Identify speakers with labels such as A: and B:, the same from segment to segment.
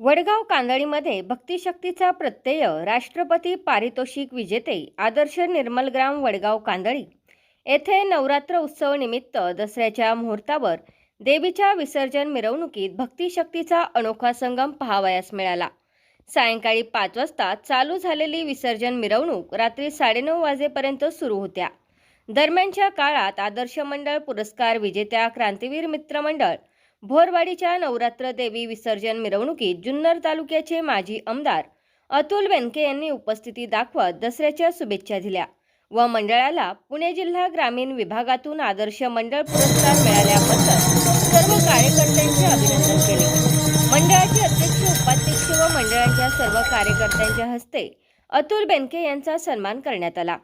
A: वडगाव कांदळीमध्ये भक्तिशक्तीचा प्रत्यय राष्ट्रपती पारितोषिक विजेते आदर्श निर्मलग्राम वडगाव कांदळी. येथे नवरात्र उत्सव निमित्त दसऱ्याच्या मुहूर्तावर देवीच्या विसर्जन मिरवणुकीत भक्तिशक्तीचा अनोखा संगम पहावयास मिळाला. सायंकाळी पाच वाजता चालू झालेली विसर्जन मिरवणूक रात्री साडेनऊ वाजेपर्यंत सुरू होत्या. दरम्यानच्या काळात आदर्श मंडळ पुरस्कार विजेत्या क्रांतीवीर मित्रमंडळ भोरवाडीच्या नवरात्र देवी विसर्जन मिरवणुकीत जुन्नर तालुक्याचे माजी आमदार अतुल बेनके यांनी उपस्थिती दाखवत दसऱ्याच्या शुभेच्छा दिल्या व मंडळाला पुणे जिल्हा ग्रामीण विभागातून आदर्श मंडळ पुरस्कार मिळाल्याबद्दल सर्व कार्यकर्त्यांचे अभिनंदन केले. मंडळाचे अध्यक्ष उपाध्यक्ष व मंडळाच्या सर्व कार्यकर्त्यांच्या हस्ते अतुल बेनके यांचा सन्मान करण्यात आला.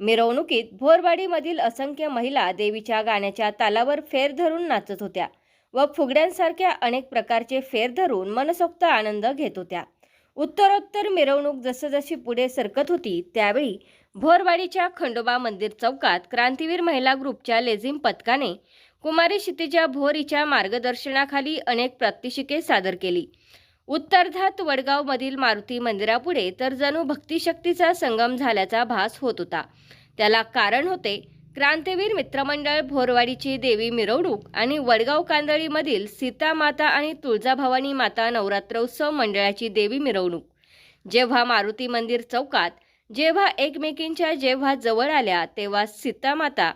A: मिरवणुकीत भोरवाडीमधील असंख्य महिला देवीच्या गाण्याच्या तालावर फेर धरून नाचत होत्या. व फुगड्यांसारख्या अनेक प्रकारचे फेर धरून मनसोक्त आनंद घेत होत्या. उत्तरोत्तर मिरवणूक जसजशी पुढे सरकत होती त्यावेळी भोरवाडीच्या खंडोबा मंदिर चौकात क्रांतीवीर महिला ग्रुपच्या लेझिम पथकाने कुमारी क्षितिजा भोरीच्या मार्गदर्शनाखाली अनेक प्रात्यक्षिके सादर केली. उत्तरधात वडगावमधील मारुती मंदिरापुढे तर जणू भक्तिशक्तीचा संगम झाल्याचा भास होत होता. त्याला कारण होते क्रांतीवीर मित्रमंडळ भोरवाडीची देवी मिरवणूक आणि वडगाव कांदळीमधील सीता माता आणि तुळजाभवानी माता नवरात्रोत्सव मंडळाची देवी मिरवणूक. जेव्हा मारुती मंदिर चौकात जेव्हा एकमेकींच्या जेव्हा जवळ आल्या तेव्हा सीतामाता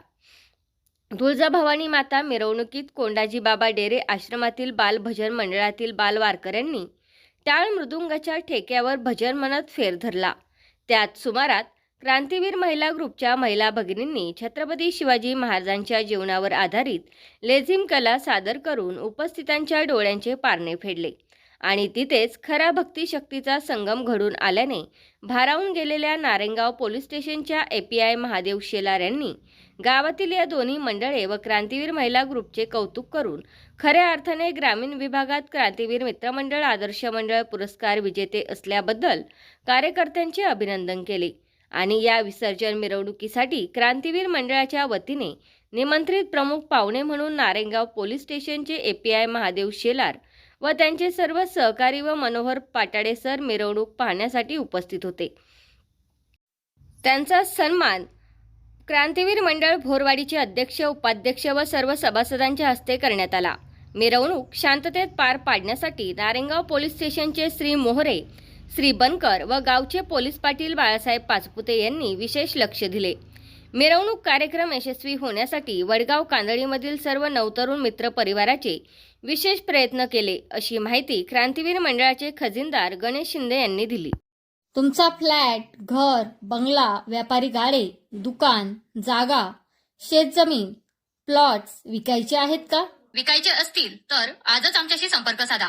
A: तुळजाभवानी माता मिरवणुकीत कोंडाजी बाबा डेरे आश्रमातील बाल भजन मंडळातील बाल वारकऱ्यांनी टाळ मृदुंगाच्या ठेक्यावर भजन म्हणत फेर धरला. त्यात सुमारात क्रांतीवीर महिला ग्रुपच्या महिला भगिनींनी छत्रपती शिवाजी महाराजांच्या जीवनावर आधारित लेझिम कला सादर करून उपस्थितांच्या डोळ्यांचे पारणे फेडले. आणि तिथेच खरा भक्तिशक्तीचा संगम घडून आल्याने भारावून गेलेल्या नारेंगाव पोलीस स्टेशनच्या एपीआय महादेव शेलार यांनी गावातील या दोन्ही मंडळे व क्रांतीवीर महिला ग्रुपचे कौतुक करून खऱ्या अर्थाने ग्रामीण विभागात क्रांतीवीर मित्रमंडळ आदर्श मंडळ पुरस्कार विजेते असल्याबद्दल कार्यकर्त्यांचे अभिनंदन केले. आणि या विसर्जन मिरवणुकीसाठी क्रांतीवीर मंडळाच्या वतीने निमंत्रित प्रमुख पाहुणे म्हणून नारेंगाव पोलीस स्टेशनचे एपीआय महादेव शेलार व त्यांचे सर्व सहकारी व मनोहर पाटाडे सर मिरवणूक पाहण्यासाठी उपस्थित होते. त्यांचा सन्मान क्रांतीवीर मंडळ भोरवाडीचे अध्यक्ष उपाध्यक्ष व सर्व सभासदांच्या हस्ते करण्यात आला. मिरवणूक शांततेत पार पाडण्यासाठी नारेंगाव पोलीस स्टेशनचे श्री मोहरे श्री बनकर व गावचे पोलीस पाटील बाळासाहेब पाचपुते यांनी विशेष लक्ष दिले. मिरवणूक कार्यक्रम यशस्वी होण्यासाठी वडगाव कांदळीमधील सर्व नवतरुण मित्र परिवाराचे विशेष प्रयत्न केले अशी माहिती क्रांतीवीर मंडळाचे खजिनदार गणेश शिंदे यांनी दिली.
B: तुमचा फ्लॅट घर बंगला व्यापारी गाडे दुकान जागा शेतजमीन प्लॉट्स विकायचे आहेत का?
C: विकायचे असतील तर आजच आमच्याशी संपर्क साधा.